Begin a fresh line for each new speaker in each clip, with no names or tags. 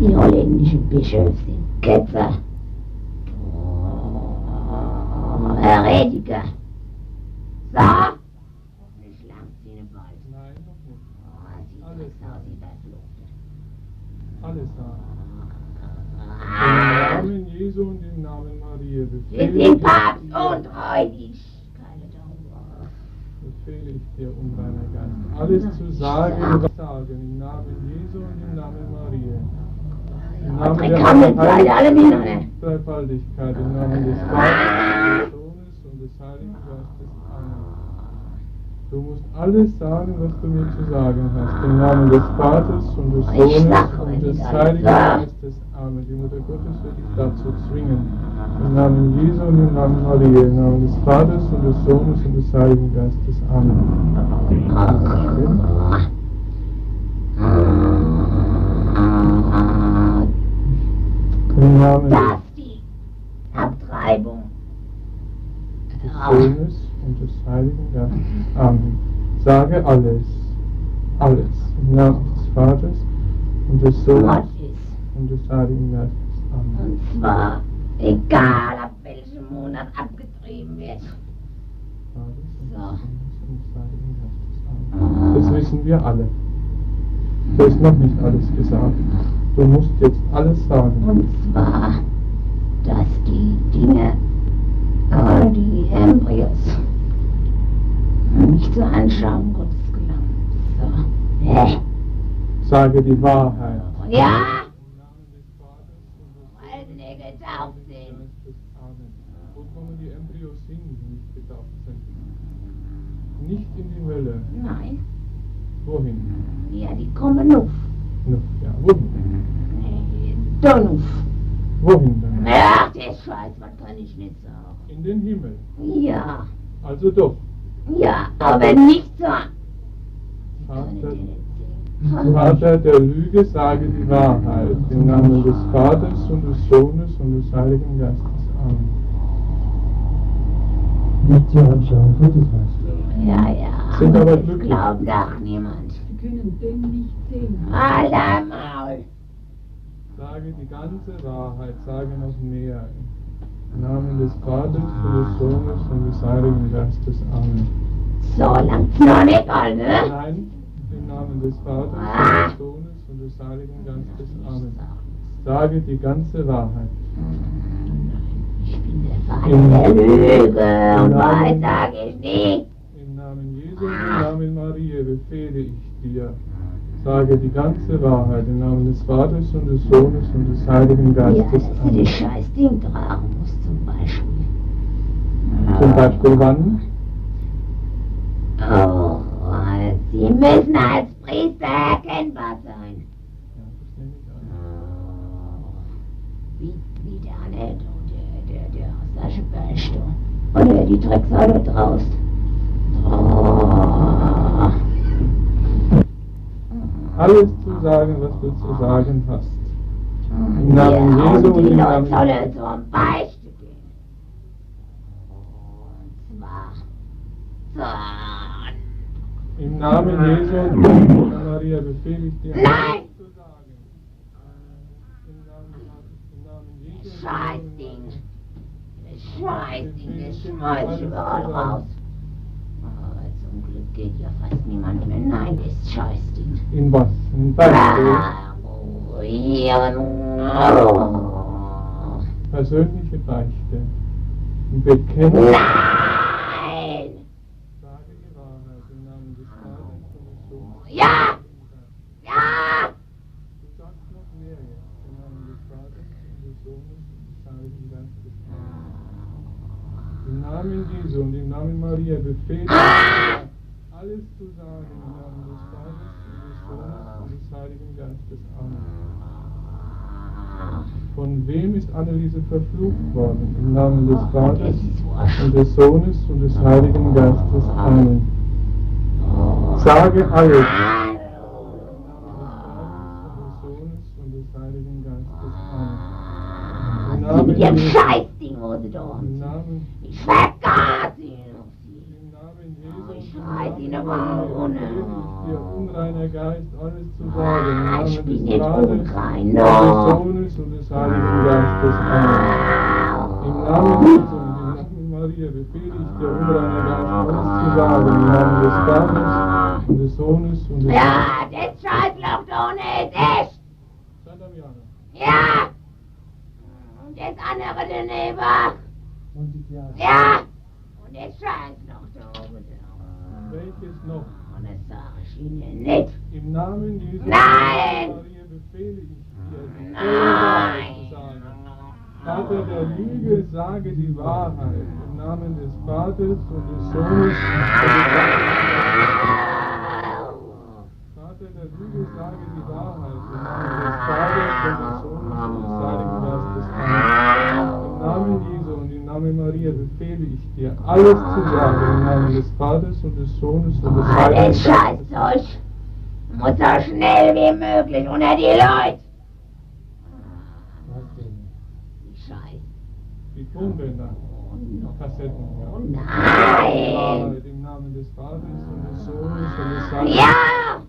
Die holländischen Bischöfe sind Ketzer. Heretiker. So. Hoffentlich langt sie nicht bald.
Nein, noch nicht.
Oh,
Alles.
verflucht.
Alles sagen. Im
Ah,
Namen Jesu und im Namen Maria
wir
befehle
sind
ich
Papst
dir,
und heilig. Keine Dauer.
befehle ich dir, unreiner Geist, alles zu sagen, was sagen, im Namen Jesu und im Namen Maria. Im Namen der. Dreifaltigkeit, im Namen des Vaters, des Sohnes und des Heiligen Geistes. Amen. Du musst alles sagen, was du mir zu sagen hast. Im Namen des Vaters und des Sohnes und des. Heiligen. Geistes. Amen. Die Mutter Gottes wird dich dazu zwingen. Im Namen Jesu und im Namen Maria, im Namen des Vaters und des Sohnes und des Heiligen Geistes. Amen. Im Namen
Das ist die Abtreibung.
des Sohnes und des Heiligen Geistes. Amen. Sage alles. Alles. Im Namen des Vaters und des Sohnes
ist.
und des Heiligen Geistes. Amen.
Und zwar egal, ab welchem Monat abgetrieben wird. So.
Amen. Das wissen wir alle. Du hast noch nicht alles gesagt. Du musst jetzt alles sagen.
Und zwar, dass die Dinge, äh, die Embryos, nicht zur Anschauung Gottes gelangen. So. Hä?
Sage die Wahrheit.
Ja,
Im Namen des Vaters und des
weil sie nicht getauft sind.
Geistes. Amen. Wo kommen die Embryos hin, die nicht getauft sind? Nicht in die Hölle.
Nein,
Wohin?
ja, die kommen noch.
No, ja, wohin?
Nee, da noch.
Wohin denn?
Ach, der Scheiß, was kann ich nicht sagen?
In den Himmel.
Ja,
Also doch.
ja, aber nicht so. Ich kann
Vater,
dir nicht sagen.
Vater der Lüge, sage die Wahrheit. Im Namen des Vaters und des Sohnes und des Heiligen Geistes. Amen.
Nicht zur Anschauung Gottes heißt.
Ja, ja.
Sind aber glücklich.
glaubt doch niemand.
Können den nicht sehen.
Alter Maul.
Sage die ganze Wahrheit, sage noch mehr. Im Namen des Vaters und des Sohnes und des Heiligen Geistes. Amen.
So langt's noch nicht all, ne?
Nein, im Namen des Vaters und des Sohnes und des Heiligen Geistes. Amen. Sage die ganze Wahrheit.
Ich bin der Vater der Lüge und Wahrheit sage ich nicht.
Im Namen Jesu und im Namen Maria befehle ich dir. Sage die ganze Wahrheit im Namen des Vaters und des Sohnes und des Heiligen
Ja,
Geistes.
dass du
Amen.
das scheiß Ding tragen musst zum Beispiel.
Zum Beispiel wann?
Oh, Sie müssen als Priester erkennbar sein.
Ja, das nehme ich an.
Wie, wie der eine, der, der, der aus Ascheberg da. Oder die Drecksau da draußen. Oh.
Alles zu sagen, was du zu sagen hast. Im Namen
ja,
Jesu
und
im Namen-
sollen zum Beichte gehen. Und zwar so.
Im Namen Jesu und im Namen Maria befehle ich dir,
Nein!
alles zu sagen. Im Namen, im Namen Jesu.
Das Scheißding, das schmeiß ich überall raus. Geht ja fast niemand mehr. Nein, das Scheißding.
In was? In.
Oh.
Persönliche Beichte. Bekennen.
Nein!
Sage die Wahrheit im Namen des Vaters.
Ja! Ja!
Du sagst noch mehr jetzt im Namen des Vaters und des Sohnes und des Heiligen Geistes. Im Namen Jesu und im Namen Maria befehle ich alles zu sagen im Namen des Vaters und des Sohnes und des Heiligen Geistes. Amen. Von wem ist Anneliese verflucht worden? Im Namen des Vaters und des Sohnes und des Heiligen Geistes. Amen. Sage alles.
Mit ihrem. Scheißding, wo sie da haben. Ich vergaß ihn auf sie.
im Namen Jesu
Ich Schreit ihn aber ohne.
dir, unreiner Geist, alles zu sagen.
Ah, ich bin
des
nicht unrein, no.
des Sohnes und des Heiligen Geistes. Amen. Im Namen Jesu und im Namen Maria befehle ich dir, unreiner Geist, alles zu sagen. Im Namen des Vaters und des Sohnes und des
Ja, das Scheißloch da ohne ist echt.
Santa Miana.
Ja. Und das andere daneben.
Und die Theater.
Ja. Und da oben.
Welches noch?
Und das sag ich Ihnen nicht.
Im Namen Jesu
Nein!
Maria befehle ich dir,
Nein.
Vater der Lüge, sage die Wahrheit. Im Namen des Vaters und des Sohnes Vater der Lüge, sage die Wahrheit. Im Namen des Vaters und des Sohnes und des Heiligen Geistes. Im Namen Jesu Namen Maria befehle ich dir, alles zu sagen. Im Namen des Vaters und des Sohnes und des
Oh,
Heiligen Geistes.
Scheißzeug muss so schnell wie möglich unter die Leute.
Was denn?
Die Scheiße.
Die Tonbänder,
Oh, no.
Kassetten.
Oh,
Ja.
nein.
Wahrheit im Namen des Vaters und des Sohnes und des Heiligen
Ja.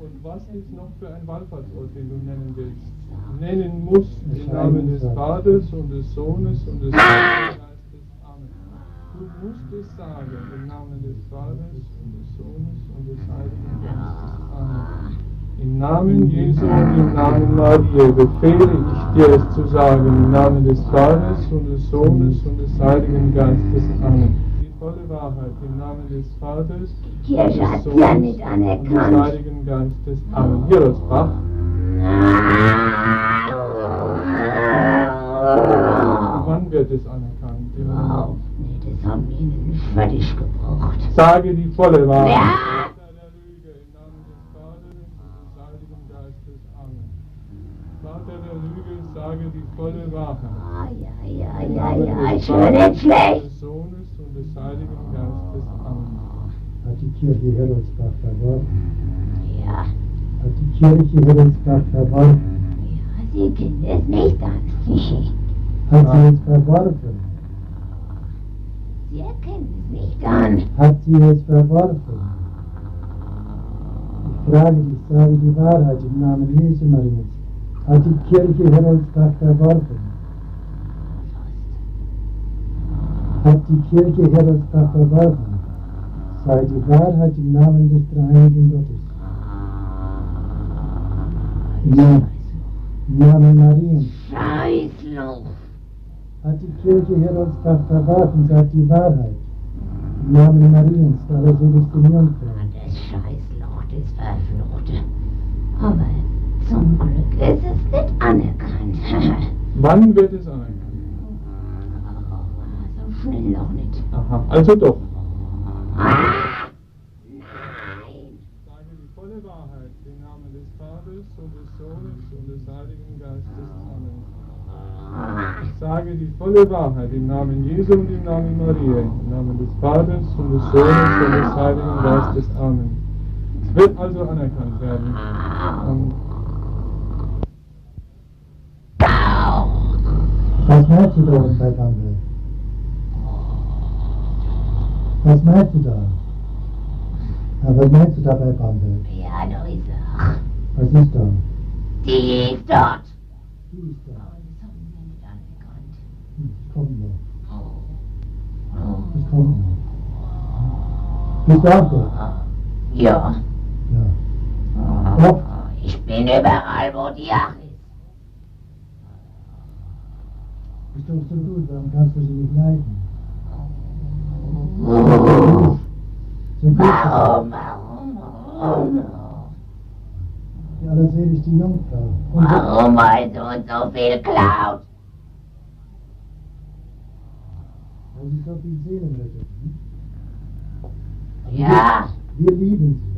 Und, was ist noch für ein Wallfahrtsort, den du nennen willst? Nennen musst im Namen des Vaters und des Sohnes und des Heiligen Geistes. Amen. Du musst es sagen im Namen des Vaters und des Sohnes und des Heiligen Geistes. Amen. Im Namen Jesu und im Namen Maria befehle ich dir es zu sagen, im Namen des Vaters und des Sohnes und des Heiligen Geistes. Amen. Volle Wahrheit im Namen des Vaters
Die Kirche hat's ja nicht
und des
anerkannt.
Heiligen Geistes. Amen. Hier das Bach. Wann wird es anerkannt?
Nee, das haben wir ihnen nicht fertig gebracht.
Sage die volle Wahrheit.
Ja.
Vater der Lüge, im Namen des Vaters und des Heiligen Geistes. Amen. Vater der Lüge, sage die volle Wahrheit.
Ah, ja, ja, ja, ja,
des
ich höre nicht schlecht.
Die Heroldsbach verworfen?
Ja,
Hat die Kirche Heroldsbach verworfen?
ja, Sie kennen es nicht an.
Hat sie es verworfen?
Sie erkennen es nicht an.
Hat sie es verworfen? Ich frage dich, sage die Wahrheit im Namen Jesu Marias. Hat die Kirche Heroldsbach verworfen? Hat die Kirche verworfen? Sei die Wahrheit im Namen des dreieinigen Gottes. Ja. Im Namen Mariens.
Scheißloch.
Hat die Kirche Heroldsbach verworfen, sagt die Wahrheit. Im Namen Mariens, der allerseligsten Jungfrau.
Ah, Das Scheißloch, das Verfluchte. Aber zum Glück ist es nicht anerkannt.
Wann wird es anerkannt?
so schnell noch nicht.
Aha. Also doch.
Ah! Nein!
Sage die volle Wahrheit im Namen des Vaters und des Sohnes und des Heiligen Geistes. Amen.
Ah,
Sage die volle Wahrheit im Namen Jesu und im Namen Maria, im Namen des Vaters und des Sohnes und des Heiligen Geistes. Amen. Es wird also anerkannt werden. Und
Was meinst du da Bamberg? Was meinst du da? Ja, was meinst du da bei Bamberg?
Ja, da ist er.
Was ist da?
Die dort.
Die ist da. Kommt noch. Das kommt noch. Bist du auch dort?
Ja.
Ja.
Ich bin überall, wo die Ach ist.
Ist doch so gut, warum kannst du sie nicht leiden?
Warum?
So gut ist
Warum? Warum?
Die allerseligste Jungfrau. Und
Warum weil du uns so viel klaut?
weil sie so viel Seelen rettet. Hm?
Ja.
Wir lieben sie.